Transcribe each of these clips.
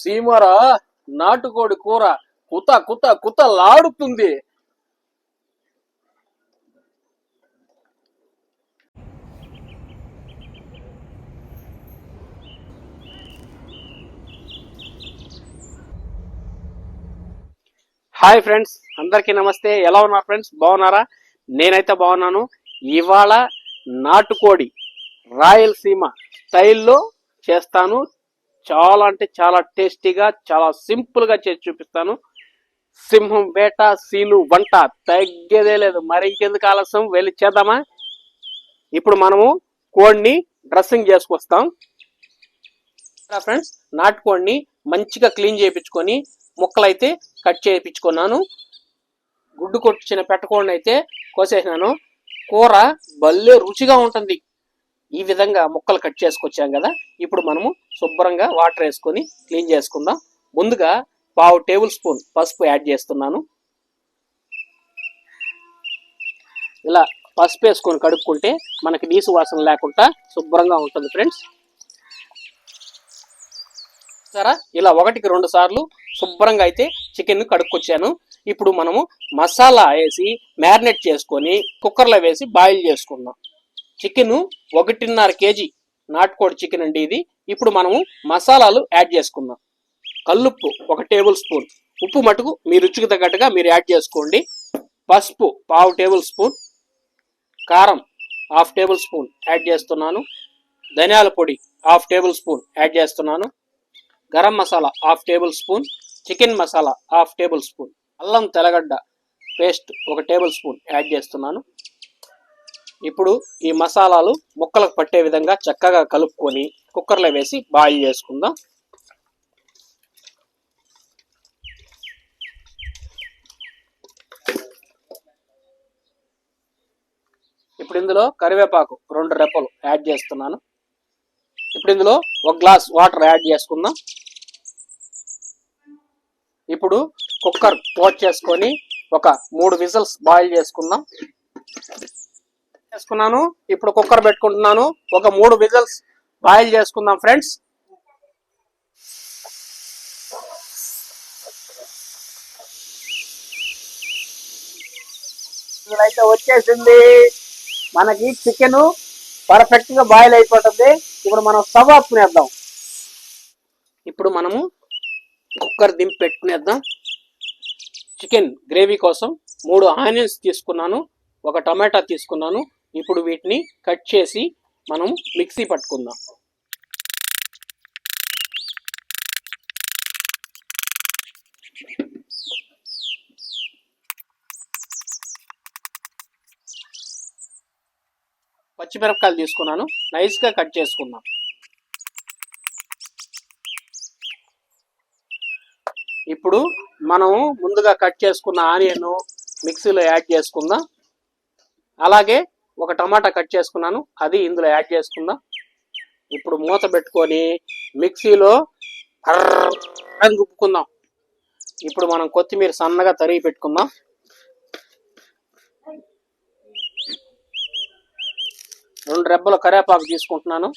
సీమర నాటుకోడి కూర కుత కుత కుత లాడుతుంది. హాయ్ ఫ్రెండ్స్ అందరికీ నమస్తే. ఎలా ఉన్నారు ఫ్రెండ్స్? బాగున్నారా? నేనైతే బాగున్నాను. ఇవాళ నాటుకోడి రాయలసీమ స్టైల్లో చేస్తాను. చాలా అంటే చాలా టేస్టీగా చాలా సింపుల్గా చేసి చూపిస్తాను. సింహం వేట సీలు వంట తగ్గేదే లేదు. మరి ఇంకెందుకు ఆలస్యం? వెళ్ళి చేద్దామా? ఇప్పుడు మనము కోడిని డ్రెస్సింగ్ చేసుకొస్తాం. ఫ్రెండ్స్ నాటుకోడిని మంచిగా క్లీన్ చేయించుకొని ముక్కలైతే కట్ చేయించుకున్నాను. గుడ్డు కొట్టించిన పెట్టకోడిని అయితే కోసేసినాను. కూర భలే రుచిగా ఉంటుంది. ఈ విధంగా ముక్కలు కట్ చేసుకొచ్చాం కదా ఇప్పుడు మనము శుభ్రంగా వాటర్ వేసుకొని క్లీన్ చేసుకుందాం. ముందుగా పావు టేబుల్ స్పూన్ పసుపు యాడ్ చేస్తున్నాను. ఇలా పసుపు వేసుకొని కడుక్కుంటే మనకి నీసు వాసన లేకుండా శుభ్రంగా ఉంటుంది ఫ్రెండ్స్. సరే ఇలా ఒకటికి రెండు సార్లు శుభ్రంగా అయితే చికెన్ కడుక్కొచ్చాను. ఇప్పుడు మనము మసాలా వేసి మ్యారినేట్ చేసుకొని కుక్కర్లో వేసి బాయిల్ చేసుకుందాం. చికెన్ ఒకటిన్నర కేజీ నాటుకోడి చికెన్ అండి ఇది. ఇప్పుడు మనము మసాలాలు యాడ్ చేసుకుందాం. కల్లుప్పు ఒక టేబుల్ స్పూన్. ఉప్పు మటుకు మీ రుచికి తగ్గట్టుగా మీరు యాడ్ చేసుకోండి. పసుపు పావు టేబుల్ స్పూన్. కారం హాఫ్ టేబుల్ స్పూన్ యాడ్ చేస్తున్నాను. ధనియాల పొడి హాఫ్ టేబుల్ స్పూన్ యాడ్ చేస్తున్నాను. Garam masala half tablespoon. Chicken masala half tablespoon. అల్లం తెల్లగడ్డ పేస్ట్ ఒక టేబుల్ స్పూన్ యాడ్ చేస్తున్నాను. ఇప్పుడు ఈ మసాలాలు ముక్కలకు పట్టే విధంగా చక్కగా కలుపుకొని కుక్కర్లో వేసి బాయిల్ చేసుకుందాం. ఇప్పుడు ఇందులో కరివేపాకు రెండు రెప్పలు యాడ్ చేస్తున్నాను. ఇప్పుడు ఇందులో ఒక గ్లాస్ వాటర్ యాడ్ చేసుకుందాం. ఇప్పుడు కుక్కర్ క్లోజ్ చేసుకొని ఒక మూడు విజిల్స్ బాయిల్ చేసుకుందాం. చేసుకున్నాను. ఇప్పుడు కుక్కర్ పెట్టుకుంటున్నాను. ఒక మూడు విజల్స్ బాయిల్ చేసుకుందాం ఫ్రెండ్స్. అయితే వచ్చేసింది. మనకి చికెన్ పర్ఫెక్ట్గా బాయిల్ అయిపోతుంది. ఇప్పుడు మనం స్టవ్ ఆపుకునేద్దాం ఇప్పుడు మనము కుక్కర్ దింపి పెట్టుకునేద్దాం. చికెన్ గ్రేవీ కోసం మూడు ఆనియన్స్ తీసుకున్నాను. ఒక టమాటా తీసుకున్నాను. ఇప్పుడు వీటిని కట్ చేసి మనం మిక్సీ పట్టుకుందాం. పచ్చిమిరపకాయలు తీసుకున్నాను. నైస్గా కట్ చేసుకుందాం. ఇప్పుడు మనం ముందుగా కట్ చేసుకున్న ఆనియన్ మిక్సీలో యాడ్ చేసుకుందాం. అలాగే ఒక టమాటా కట్ చేసుకున్నాను. అది ఇందులో యాడ్ చేసుకుందాం. ఇప్పుడు మూత పెట్టుకొని మిక్సీలో అని గుప్పుకుందాం ఇప్పుడు మనం కొత్తిమీర సన్నగా తరిగి పెట్టుకుందాం. రెండు రెబ్బల కరివేపాకు తీసుకుంటున్నాను.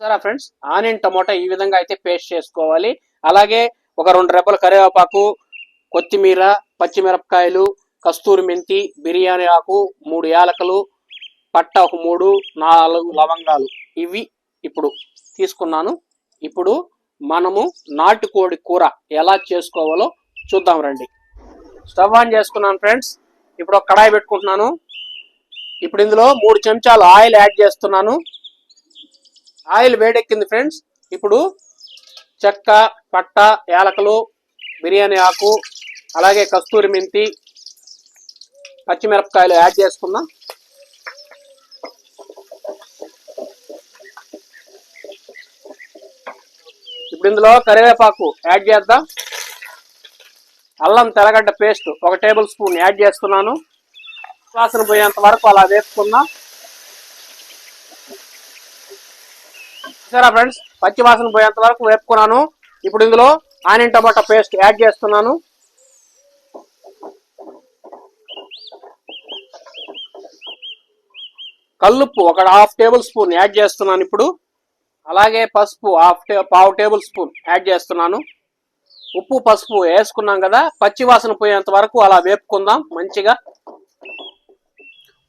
సరే ఫ్రెండ్స్? ఆనియన్ టమోటా ఈ విధంగా అయితే పేస్ట్ చేసుకోవాలి. అలాగే ఒక రెండు రెబ్బల కరివేపాకు కొత్తిమీర పచ్చిమిరపకాయలు కస్తూరి మెంతి బిర్యానీ ఆకు మూడు యాలకలు పట్ట ఒక మూడు నాలుగు లవంగాలు. ఇవి ఇప్పుడు తీసుకున్నాను. ఇప్పుడు మనము నాటుకోడి కూర ఎలా చేసుకోవాలో చూద్దాం రండి. స్టవ్ ఆన్ చేసుకున్నాను ఫ్రెండ్స్. ఇప్పుడు ఒక కడాయి పెట్టుకుంటున్నాను. ఇప్పుడు ఇందులో మూడు చెంచాలు ఆయిల్ యాడ్ చేస్తున్నాను. ఆయిల్ వేడెక్కింది ఫ్రెండ్స్. ఇప్పుడు చెక్క పట్ట యాలకలు బిర్యానీ ఆకు అలాగే కస్తూరి మెంతి పచ్చిమిరపకాయలు యాడ్ చేసుకుందాం. ఇందులో కరివేపాకు యాడ్ చేద్దాం. అల్లం తెల్లగడ్డ పేస్ట్ ఒక టేబుల్ స్పూన్ యాడ్ చేస్తున్నాను. వాసన పోయేంత వరకు అలా వేసుకుందాం సరే ఫ్రెండ్స్? పచ్చి వాసన పోయేంత వరకు వేపుకున్నాను. ఇప్పుడు ఇందులో ఆనియన్ టమాటా పేస్ట్ యాడ్ చేస్తున్నాను. కల్లుప్పు ఒక హాఫ్ టేబుల్ స్పూన్ యాడ్ చేస్తున్నాను ఇప్పుడు. అలాగే పసుపు హాఫ్ టే పావు టేబుల్ స్పూన్ యాడ్ చేస్తున్నాను. ఉప్పు పసుపు వేసుకున్నాం కదా పచ్చి వాసన పోయేంత వరకు అలా వేపుకుందాం మంచిగా.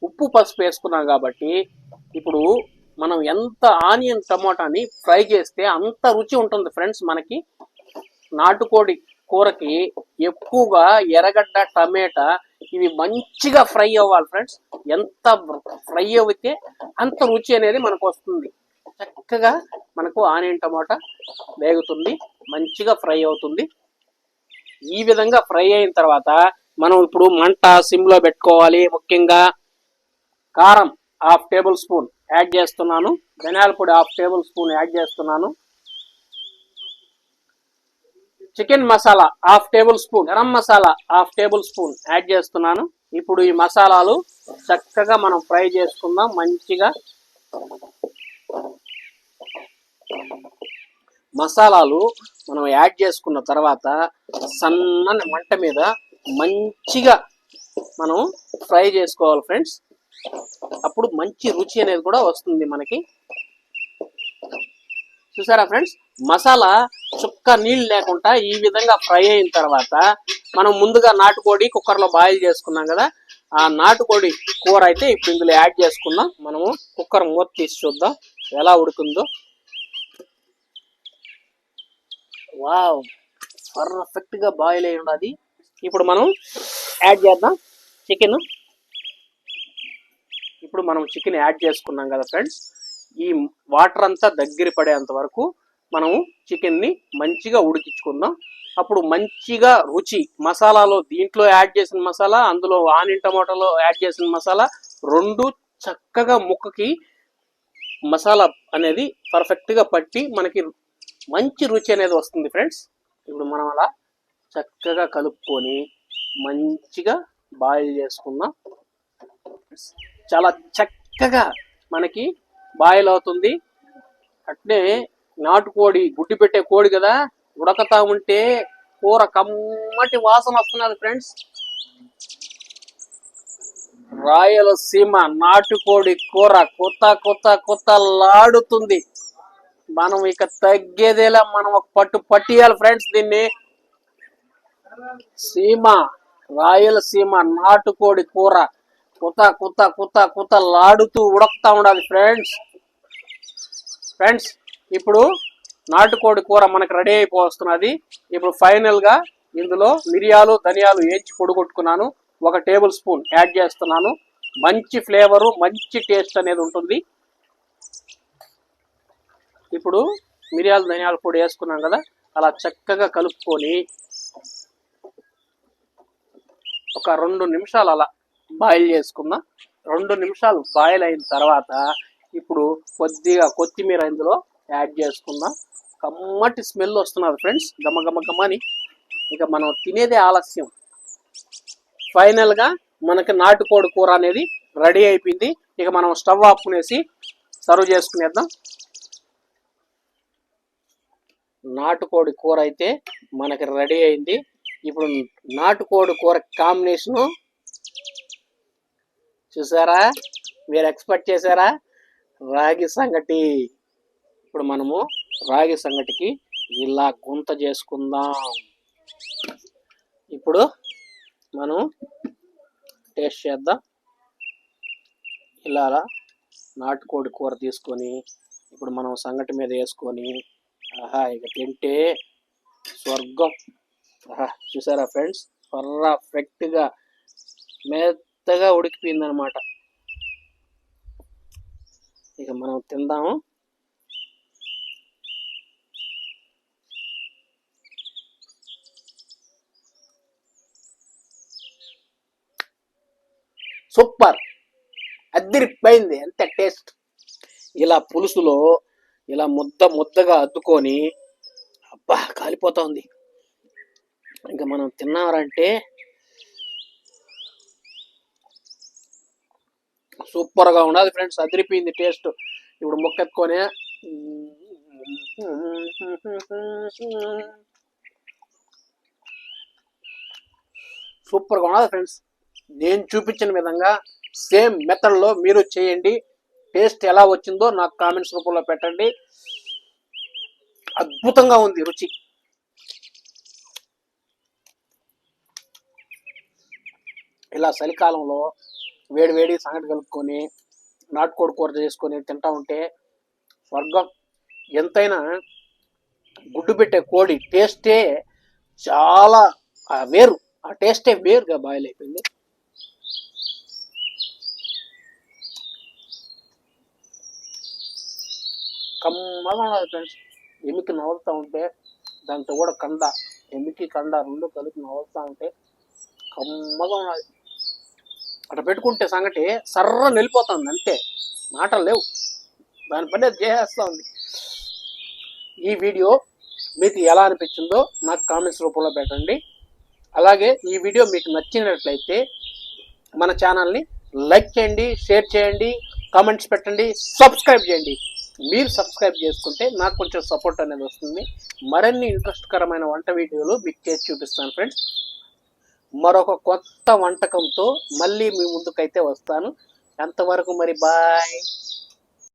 ఉప్పు పసుపు వేసుకున్నాం కాబట్టి ఇప్పుడు మనం ఎంత ఆనియన్ టమోటాని ఫ్రై చేస్తే అంత రుచి ఉంటుంది ఫ్రెండ్స్ మనకి. నాటుకోడి కూరకి ఎక్కువగా ఎర్రగడ్డ టమాటా ఇవి మంచిగా ఫ్రై అవ్వాలి ఫ్రెండ్స్. ఎంత ఫ్రై అవుతే అంత రుచి అనేది మనకు వస్తుంది. చక్కగా మనకు ఆనియన్ టమాటా వేగుతుంది మంచిగా ఫ్రై అవుతుంది. ఈ విధంగా ఫ్రై అయిన తర్వాత మనం ఇప్పుడు మంట సిమ్లో పెట్టుకోవాలి. ముఖ్యంగా కారం హాఫ్ టేబుల్ స్పూన్ యాడ్ చేస్తున్నాను. ధనియాల పొడి హాఫ్ టేబుల్ స్పూన్ యాడ్ చేస్తున్నాను. Chicken masala half tablespoon garam masala half tablespoon add చేస్తున్నాను. ఇప్పుడు ఈ మసాలాలు చక్కగా మనం ఫ్రై చేసుకుందాం. మంచిగా మసాలాలు మనం యాడ్ చేసుకున్న తర్వాత సన్నని మంట మీద మంచిగా మనం ఫ్రై చేసుకోవాలి ఫ్రెండ్స్. అప్పుడు మంచి రుచి అనేది కూడా వస్తుంది మనకి. చూసారా ఫ్రెండ్స్? మసాలా చుక్క నీళ్ళు లేకుండా ఈ విధంగా ఫ్రై అయిన తర్వాత మనం ముందుగా నాటుకోడి కుక్కర్లో బాయిల్ చేసుకున్నాం కదా ఆ నాటుకోడి కూర అయితే ఇప్పుడు ఇందులో యాడ్ చేసుకుందాం. మనము కుక్కర్ మూత తీసి చూద్దాం ఎలా ఉడుకుందో. వావ్ పర్ఫెక్ట్గా బాయిల్ అయి ఉన్నది ఇప్పుడు మనం యాడ్ చేద్దాం. చికెన్ ఇప్పుడు మనం చికెన్ యాడ్ చేసుకున్నాం కదా ఫ్రెండ్స్ ఈ వాటర్ అంతా దగ్గర పడేంత వరకు మనము చికెన్ని మంచిగా ఉడికించుకుందాం. అప్పుడు మంచిగా రుచి మసాలాలో దీంట్లో యాడ్ చేసిన మసాలా అందులో ఆనియన్ టమాటాలో యాడ్ చేసిన మసాలా రెండు చక్కగా ముక్కకి మసాలా అనేది పర్ఫెక్ట్గా పట్టి మనకి మంచి రుచి అనేది వస్తుంది ఫ్రెండ్స్ ఇప్పుడు మనం అలా చక్కగా కలుపుకొని మంచిగా బాయిల్ చేసుకుందాం. చాలా చక్కగా మనకి బాయిల్ అవుతుంది. అట్నే నాటుకోడి గుడ్డి పెట్టే కోడి కదా ఉడకతా ఉంటే కూర కమ్మటి వాసన వస్తున్నది ఫ్రెండ్స్ రాయలసీమ నాటుకోడి కూర కొత్త కొత్త కొత్త లాడుతుంది. మనం ఇక తగ్గేదేలా మనం ఒక పట్టు పట్టియాలి ఫ్రెండ్స్ దీన్ని. సీమ రాయలసీమ నాటుకోడి కూర. కుత కుత కుత కుత లాడుతూ ఉడకుతా ఉండాలి ఫ్రెండ్స్ ఫ్రెండ్స్ ఇప్పుడు నాటుకోడి కూర మనకు రెడీ అయిపోతున్నది ఇప్పుడు ఫైనల్గా ఇందులో మిరియాలు ధనియాలు వేయించి పొడిగొట్టుకున్నాను. ఒక టేబుల్ స్పూన్ యాడ్ చేస్తున్నాను. మంచి ఫ్లేవరు మంచి టేస్ట్ అనేది ఉంటుంది. ఇప్పుడు మిరియాలు ధనియాల పొడి వేసుకున్నాం కదా అలా చక్కగా కలుపుకొని ఒక రెండు నిమిషాలు అలా బాయిల్ చేసుకుందాం. రెండు నిమిషాలు బాయిల్ అయిన తర్వాత ఇప్పుడు కొద్దిగా కొత్తిమీర ఇందులో యాడ్ చేసుకుందాం. కమ్మటి స్మెల్ వస్తున్నది ఫ్రెండ్స్ గమ గమ గమని ఇక మనం తినేదే ఆలస్యం. ఫైనల్గా మనకి నాటుకోడి కూర అనేది రెడీ అయిపోయింది. ఇక మనం స్టవ్ ఆపుకునేసి సర్వ్ చేసుకునేద్దాం. నాటుకోడి కూర అయితే మనకి రెడీ అయింది. ఇప్పుడు నాటుకోడి కూర కాంబినేషను చూసారా? మీరు ఎక్స్పెక్ట్ చేశారా? రాగి సంగటి. ఇప్పుడు మనము రాగి సంగటికి ఇలా గుంత చేసుకుందాం. ఇప్పుడు మనం టేస్ట్ చేద్దాం. ఇలా నాటుకోడి కూర తీసుకొని ఇప్పుడు మనం సంగటి మీద వేసుకొని ఆహా ఇక తింటే స్వర్గం. ఆహా చూసారా ఫ్రెండ్స్? పర్ఫెక్ట్గా మెత్తగా ఉడికిపోయిందనమాట ఇక మనం తిందాము. సూపర్! అద్దరిపోయింది. ఎంత టేస్ట్! ఇలా పులుసులో ఇలా ముద్ద ముద్దగా అద్దుకొని అబ్బా కాలిపోతా ఉంది. ఇంకా మనం తిన్నారంటే సూపర్గా గా ఫ్రెండ్స్ అదిరిపోయింది టేస్ట్. ఇప్పుడు మొక్కెత్తుకొని సూపర్గా ఉన్నది ఫ్రెండ్స్. నేను చూపించిన విధంగా సేమ్ మెథడ్లో మీరు చేయండి. టేస్ట్ ఎలా వచ్చిందో నాకు కామెంట్స్ రూపంలో పెట్టండి. అద్భుతంగా ఉంది రుచి. ఇలా చలికాలంలో వేడి వేడి సంగటి కలుపుకొని నాటుకోడి కూర చేసుకొని తింటా ఉంటే స్వర్గం. ఎంతైనా గుడ్డు పెట్టే కోడి టేస్టే చాలా వేరు. ఆ టేస్టే వేరుగా బాయిల్ అయిపోయింది. కమ్మగా ఉన్నది ఫ్రెండ్స్. ఎమికి నవ్వుతూ ఉంటే దాంతో కూడా కండ ఎమికి కండ రెండు కలిపి నవ్వుతూ ఉంటే కమ్మగా ఉన్నది అట్లా పెట్టుకుంటే సంగటి సర్ర నిలిపోతుంది అంతే. మాటలు లేవు. దాని పని చేసేస్తా ఉంది. ఈ వీడియో మీకు ఎలా అనిపించిందో నాకు కామెంట్స్ రూపంలో పెట్టండి. అలాగే ఈ వీడియో మీకు నచ్చినట్లయితే మన ఛానల్ని లైక్ చేయండి షేర్ చేయండి కామెంట్స్ పెట్టండి సబ్స్క్రైబ్ చేయండి. మీరు సబ్స్క్రైబ్ చేసుకుంటే నాకు కొంచెం సపోర్ట్ అనేది వస్తుంది. మరిన్ని ఇంట్రెస్ట్కరమైన వంట వీడియోలు మీకు చేసి చూపిస్తాను ఫ్రెండ్స్ మరొక కొత్త వంటకంతో మళ్ళీ మీ ముందుకైతే వస్తాను. అంతవరకు మరి బాయ్